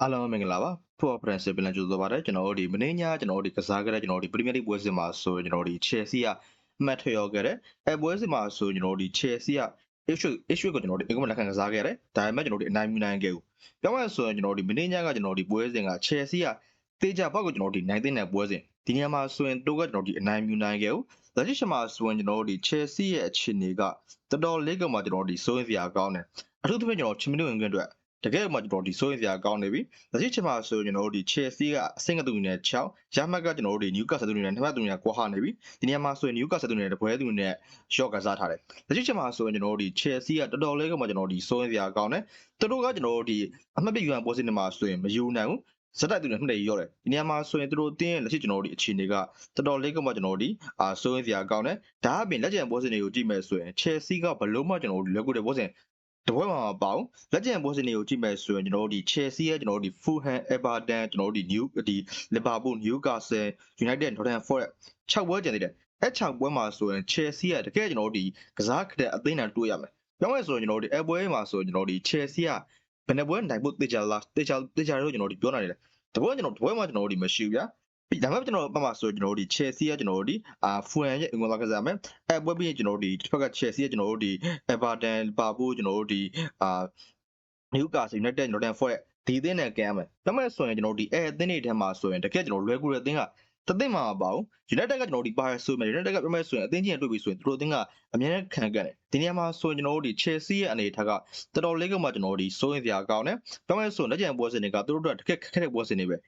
အားလုံးပဲမင်္ဂလာပါဖော်ဖရန်စစ်ပြန်လည်ကြိုဆိုပါရစေကျွန်တော်တို့ဒီမင်းညကျွန်တော်တို့ဒီကစားခဲ့တဲ့ကျွန်တော်တို့ဒီပရီးမီယာလိပွဲစဉ်မှာဆိုရင်ကျွန်တော်တို့ဒီ Chelsea ကအမှတ်ထရောခဲ့တဲ့အဲပွဲစဉ်မှာဆိုရင်ကျွန်တော်တို့ဒီ Chelsea က issue issue ကိုကျွန်တော်တို့အင်္ဂမလက်ခံကစားခဲ့တယ်ဒါပေမဲ့ကျွန်တော်တို့အနိုင်မနိုင်ခဲ့ဘူးပြောမှဆိုရင်ကျွန်တော်တို့ဒီမင်းညကကျွန်တော်တို့ဒီပွဲစဉ်က Chelsea ကတေးကြဘောက်ကိုကျွန်တော်တို့ဒီနိုင်တဲ့နယ်ပွဲစဉ်ဒီနေရာမှာဆိုရင်တို့ကကျွန်တော်တို့ဒီအနိုင်မနိုင်ခဲ့ဘူးလက်ရှိချိန်မှာဆိုရင်ကျွန်တော်တို့ဒီ Chelsea ရဲ့အခြေအနေကတော်တော်လေးကမှကျွန်တော်တို့ဒီစိုးရင်စရာကောင်းတယ်အထူးသဖြင့်ကျွန်တော်ချီမီနိုဝင်ခွင့်အတွက် တကယ်မှကျွန်တော်ဒီစိုးရင်စရာကောင်းနေပြီလက်ရှိချိန်မှာဆိုရင်ကျွန်တော်တို့ဒီ Chelsea ကအဆင့်ကတူနဲ့6ရမှတ်ကကျွန်တော်တို့ဒီ Newcastle တူနဲ့နှစ်မှတ်တူနဲ့ကွာဟနေပြီဒီနေရာမှာဆိုရင် Newcastle တူနဲ့တပွဲတူနဲ့ short ကစားထားတယ်လက်ရှိချိန်မှာဆိုရင်ကျွန်တော်တို့ဒီ Chelsea ကတော်တော်လေးကမှကျွန်တော်တို့ဒီစိုးရင်စရာကောင်းတယ်သူတို့ကကျွန်တော်တို့ဒီအမှတ်ပြယူရန်ပွဲစဉ်တွေမှာဆိုရင်မယူနိုင်ဘူးဇက်တိုက်သူနဲ့မှတ်တယ်ရောတယ်ဒီနေရာမှာဆိုရင်သူတို့တင်းရဲ့လက်ရှိကျွန်တော်တို့ဒီအခြေအနေကတော်တော်လေးကမှကျွန်တော်တို့ဒီအာစိုးရင်စရာကောင်းတယ်ဒါအပြင်လက်ကျန်ပွဲစဉ်တွေကိုကြည့်မယ်ဆိုရင် Chelsea ကဘလို့မှကျွန်တော်တို့လက်ကုတဲ့ပွဲစဉ် တပွဲမှာမပေါအောင်လက်ကျန်ပွဲစဉ်တွေကိုကြည့်မယ်ဆိုရင်ကျွန်တော်တို့ဒီ Chelsea ရဲ့ကျွန်တော်တို့ဒီ Fulham Everton ကျွန်တော်တို့ဒီ New ဒီ Liverpool Newcastle United Nottingham Forest 6ပွဲကျန်သေးတယ်အဲ့6ပွဲမှာဆိုရင် Chelsea ကတကယ်ကျွန်တော်တို့ဒီကစားခတဲ့အသိနဲ့တွေ့ရမယ်ပြောမယ်ဆိုရင်ကျွန်တော်တို့ဒီအပွဲမှာဆိုရင်ကျွန်တော်တို့ဒီ Chelsea ကဘယ်နှပွဲနိုင်ဖို့တေချာလားတေချာတေချာလို့ကျွန်တော်တို့ပြောနိုင်တယ်တပွဲကျွန်တော်တပွဲမှာကျွန်တော်တို့ဒီမရှိဘူးဗျာ ဒါမှမဟုတ်ကျွန်တော်ပတ်မှာဆိုကျွန်တော်တို့ဒီ Chelsea ကကျွန်တော်တို့ဒီအာ Fulham ရဲ့အင်္ဂလာကစားမယ်အဲပွဲပြီးကျွန်တော်တို့ဒီတစ်ဖက်က Chelsea ကကျွန်တော်တို့ဒီ Everton Liverpool ကျွန်တော်တို့ဒီအာ Newcastle United Nottingham Forest ဒီအသင်းနဲ့ကမ်းမယ်ဒါမှမဟုတ်ဆိုရင်ကျွန်တော်တို့ဒီအဲအသင်းတွေထဲမှာဆိုရင်တကယ်ကျွန်တော်လွယ်ကူတဲ့အသင်းကတသိမ့်မှာမပါဘူး United ကကျွန်တော်တို့ဒီပါရဆိုမယ် United ကပြမယ်ဆိုရင်အသင်းချင်းတွေ့ပြီဆိုရင်သူတို့အသင်းကအများနဲ့ခံကတ်တယ်ဒီနေရာမှာဆိုရင်ကျွန်တော်တို့ဒီ Chelsea ရဲ့အနေထားကတော်တော်လေးကမှကျွန်တော်တို့ဒီစိုးရင်စရာကောင်းတယ်ပြမယ်ဆိုရင်လက်ကျန်ပွဲစဉ်တွေကသူတို့တို့တကယ်ခက်ခဲတဲ့ပွဲစဉ်တွေပဲဘ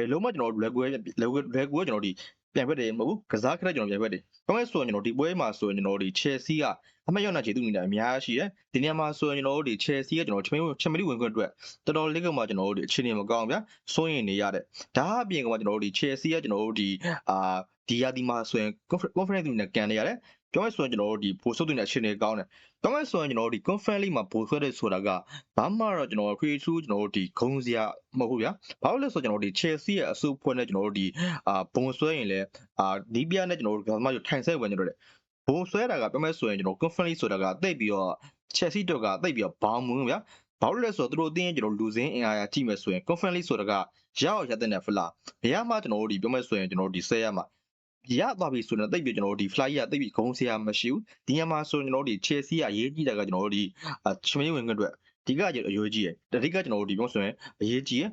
ယ်လုံးမှကျွန်တော်တို့လွယ်ကူလွယ်ကူလွယ်ကူကျွန်တော်တို့ဒီပြန်ဖက်တယ်မဟုတ်ဘူးကစားခက်တဲ့ကျွန်တော်ပြန်ဖက်တယ်ပြမယ်ဆိုရင်ကျွန်တော်ဒီပွဲမှာဆိုရင်ကျွန်တော်တို့ဒီ Chelsea ကအမှတ်ရနာချေသူနေတာအများကြီးရှိတယ်ဒီနေရာမှာဆိုရင်ကျွန်တော်တို့ဒီ Chelsea ကကျွန်တော်ချမင်းချမင်းဝင်ခွင့်အတွက်တော်တော်လေးကမှကျွန်တော်တို့ဒီအခြေအနေမကောင်းဗျာစိုးရင်နေရတဲ့ဒါအပြင်ကမှကျွန်တော်တို့ဒီ Chelsea ကကျွန်တော်တို့ဒီအာ ဒီယာဒီမှာဆိုရင် conference တွေနဲ့ကန်နေရတယ်ပြောမယ်ဆိုရင်ကျွန်တော်တို့ဒီပိုဆုပ်တွေနဲ့အခြေအနေကောင်းတယ်ပြောမယ်ဆိုရင်ကျွန်တော်တို့ဒီ conference league မှာပိုဆွဲတဲ့ဆိုတာကဘာမှတော့ကျွန်တော် create to ကျွန်တော်တို့ဒီဂုံစရာမဟုတ်ဘူးဗျာဘာလို့လဲဆိုတော့ကျွန်တော်တို့ဒီ Chelsea ရဲ့အစုအဖွဲ့နဲ့ကျွန်တော်တို့ဒီအာဘုံဆွဲရင်လည်းအာနီးပြနဲ့ကျွန်တော်တို့ဘာမှထိုင်ဆက်ဝင်ကျွန်တော်တို့ဘုံဆွဲတာကပြောမယ်ဆိုရင်ကျွန်တော် conference ဆိုတာကတိတ်ပြီးတော့ Chelsea တော့ကတိတ်ပြီးတော့ဘောင်းမွန်းဗျာဘာလို့လဲဆိုတော့သူတို့အတင်းကျွန်တော်လူစင်းအင်အားရကြည့်မယ်ဆိုရင် conference league ဆိုတာကရောက်ရတဲ့နဲ့ဖလားဘယ်မှကျွန်တော်တို့ဒီပြောမယ်ဆိုရင်ကျွန်တော်တို့ဒီဆဲရမှာ ရသွားပြီဆိုတော့တိတ်ပြီးကျွန်တော်တို့ဒီ fly ရတိတ်ပြီးဂုံးစရာမရှိဘူးဒီညမှာဆိုကျွန်တော်တို့ဒီ Chelsea ကအရေးကြီးတာကကျွန်တော်တို့ဒီချမင်းဝင်ခွင့်အတွက်ဒီကကျွန်တော်အရေးကြီးရတတိကကျွန်တော်တို့ဒီပြောဆိုရင်အရေးကြီးရ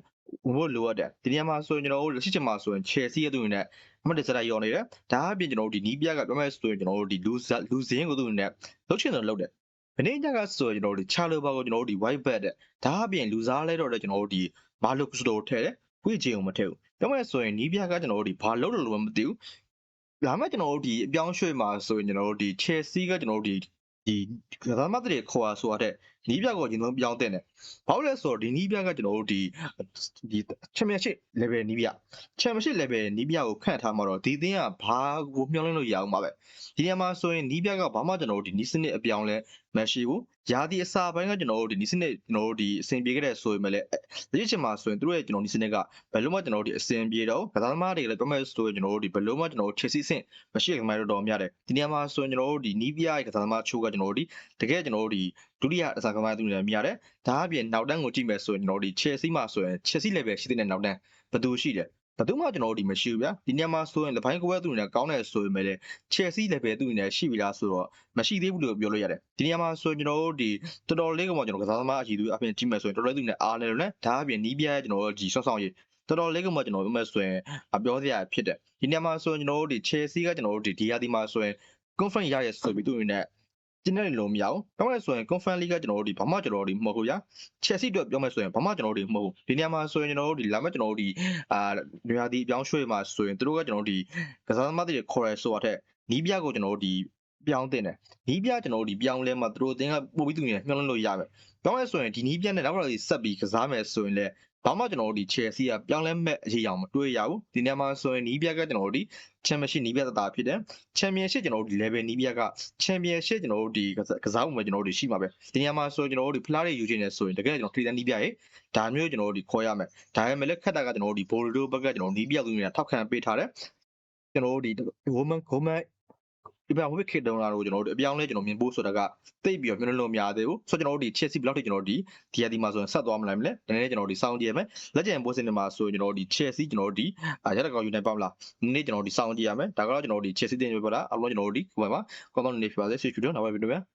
ဝင်ဖို့လိုအပ်တယ်ဒီညမှာဆိုရင်ကျွန်တော်တို့လက်ရှိချိန်မှာဆိုရင် Chelsea ရဲ့သူတွေနဲ့အမှတ်တစရိုက်ရောနေတယ်ဒါအပြင်ကျွန်တော်တို့ဒီနီးပြကပြောမယ်ဆိုရင်ကျွန်တော်တို့ဒီလူလူစင်းကိုသူတွေနဲ့လှုပ်ချင်တယ်လှုပ်တယ်မနေ့ညကဆိုရင်ကျွန်တော်တို့ဒီချာလိုဘာကိုကျွန်တော်တို့ဒီ white bet တဲ့ဒါအပြင်လူစားလဲတော့တဲ့ကျွန်တော်တို့ဒီမာလုကစတိုထဲတယ်ဝိချေအောင်မထည့်ဘူးပြောမယ်ဆိုရင်နီးပြကကျွန်တော်တို့ဒီဘာလုပ်လို့လို့မသိဘူး ဒါမှကျွန်တော်တို့ဒီအပြောင်းရွှေ့မှာဆိုရင်ကျွန်တော်တို့ဒီ Chelsea ကကျွန်တော်တို့ဒီဒီကစားမတွေခေါ်ရဆိုရတဲ့ နီးပြကိုကျွန်တော်ပြောင်းတင်တယ်။ဘာလို့လဲဆိုတော့ဒီနီးပြကကျွန်တော်တို့ဒီဒီ Championship level နီးပြ Championship level နီးပြကိုခန့်ထားမှာတော့ဒီသင်းကဘာကိုမျှော်လင့်လို့ရအောင်ပါပဲ။ဒီနေရာမှာဆိုရင်နီးပြကဘာမှကျွန်တော်တို့ဒီနီးစနစ်အပြောင်းလဲမရှိဘူး။ရာသီအစာပိုင်းကကျွန်တော်တို့ဒီနီးစနစ်ကျွန်တော်တို့ဒီအဆင်ပြေခဲ့တဲ့ဆိုရင်လည်းဒီချိန်မှာဆိုရင်တို့ရဲ့ကျွန်တော်နီးစနစ်ကဘယ်လိုမှကျွန်တော်တို့ဒီအဆင်ပြေတော့ကစားသမားတွေလည်းပြောမဲ့ဆိုရင်ကျွန်တော်တို့ဒီဘယ်လိုမှကျွန်တော်တို့ Chelsea ဆင့်မရှိတဲ့ကမိုင်းတော့များတယ်။ဒီနေရာမှာဆိုရင်ကျွန်တော်တို့ဒီနီးပြရဲ့ကစားသမားချိုးကကျွန်တော်တို့ဒီတကယ်ကျွန်တော်တို့ဒီ ဒုတိယအစားကမိုင်းသူတွေမြင်ရတယ်။ဒါအပြင်နောက်တန်းကိုကြည့်မယ်ဆိုရင်ကျွန်တော်တို့ဒီ Chelsea မှာဆိုရင် Chelsea level ရှိတဲ့နောက်တန်းဘယ်သူရှိတယ်ဘယ်သူမှကျွန်တော်တို့ဒီမရှိဘူးဗျာဒီညမှာဆိုရင်လပိုင်းကွဲသူတွေနဲ့ကောင်းတယ်ဆိုရင်လည်း Chelsea level သူတွေနဲ့ရှိပြီလားဆိုတော့မရှိသေးဘူးလို့ပြောလို့ရတယ်ဒီညမှာဆိုရင်ကျွန်တော်တို့ဒီတော်တော်လေးကမှကျွန်တော်ကစားသမားအကြီးသူအပြင်ကြည့်မယ်ဆိုရင်တော်တော်လေးသူနဲ့အားနေတယ်နဲ့ဒါအပြင်နီးပြဲကျွန်တော်တို့ဒီဆော့ဆော့ရေးတော်တော်လေးကမှကျွန်တော်ပြောမယ်ဆိုရင်အပြောစရာဖြစ်တယ်ဒီညမှာဆိုရင်ကျွန်တော်တို့ဒီ Chelsea ကကျွန်တော်တို့ဒီဒီယာဒီမှာဆိုရင် conference ရရဆိုပြီးသူတွေနဲ့ ကျင်းနေလို့မရအောင်ပြောမယ်ဆိုရင် conference league ကကျွန်တော်တို့ဒီဘာမှကျွန်တော်တို့ဒီမဟုတ်ဘူးဗျာ Chelsea အတွက်ပြောမယ်ဆိုရင်ဘာမှကျွန်တော်တို့ဒီမဟုတ်ဘူးဒီနေရာမှာဆိုရင်ကျွန်တော်တို့ဒီလာမဲ့ကျွန်တော်တို့ဒီအာနေရာဒီအပြောင်းရွှေ့မှာဆိုရင်တို့ကကျွန်တော်တို့ဒီကစားသမားတွေခေါ်ရဲဆိုတော့နီးပြကိုကျွန်တော်တို့ဒီ ပြောင်းတင်တယ်နီးပြကျွန်တော်တို့ဒီပြောင်းလဲမှာတို့အတင်းကပို့ပြီးသူနေမျှော်လင့်လို့ရမယ်ပြောမယ်ဆိုရင်ဒီနီးပြနဲ့နောက်တော့ဆက်ပြီးကစားမယ်ဆိုရင်လည်းဘာမှကျွန်တော်တို့ဒီ Chelsea ကပြောင်းလဲမဲ့အရေးအောင်မတွေးရဘူးဒီနေရာမှာဆိုရင်နီးပြကကျွန်တော်တို့ဒီ Championship နီးပြသတာဖြစ်တယ် Championship ကျွန်တော်တို့ဒီ level နီးပြက Championship ကျွန်တော်တို့ဒီကစားပုံပဲကျွန်တော်တို့ဒီရှိမှာပဲဒီနေရာမှာဆိုကျွန်တော်တို့ဒီဖလားတွေယူခြင်းနဲ့ဆိုရင်တကယ်ကျွန်တော်ထိတဲ့နီးပြရေဒါမျိုးကျွန်တော်တို့ဒီခေါ်ရမယ်ဒါပေမဲ့လည်းခက်တာကကျွန်တော်တို့ဒီ Boldo ဘက်ကကျွန်တော်နီးပြသူတွေကထောက်ခံပေးထားတယ်ကျွန်တော်တို့ဒီ Woman Woman ဒီပြန်ဝစ်ခေတုံးလာတော့ကျွန်တော်တို့အပြောင်းလဲကျွန်တော်မြင်ဖို့ဆိုတာကတိတ်ပြီးတော့မျက်နှာလုံးမရသေးဘူးဆိုတော့ကျွန်တော်တို့ဒီ Chelsea ဘယ်လောက်ထိကျွန်တော်တို့ဒီဒီရဒီမှာဆိုရင်ဆက်သွားမလိုက်မလဲဒါနဲ့ကျွန်တော်တို့ဒီစောင်းကြည့်ရမယ်လက်ကျန်ပွဲစဉ်တွေမှာဆိုရင်ကျွန်တော်တို့ဒီ Chelsea ကျွန်တော်တို့ဒီအာရတကောင်ယူနိုင်ပါမလားဒီနေ့ကျွန်တော်တို့ဒီစောင်းကြည့်ရမယ်ဒါကတော့ကျွန်တော်တို့ဒီ Chelsea တင်ပြပါလားအလုံးကျွန်တော်တို့ဒီဟိုမှာကောင်းကောင်းနေနေဖြစ်ပါစေဆွေးချူတော့နောက်ပဲဗီဒီယိုပြန်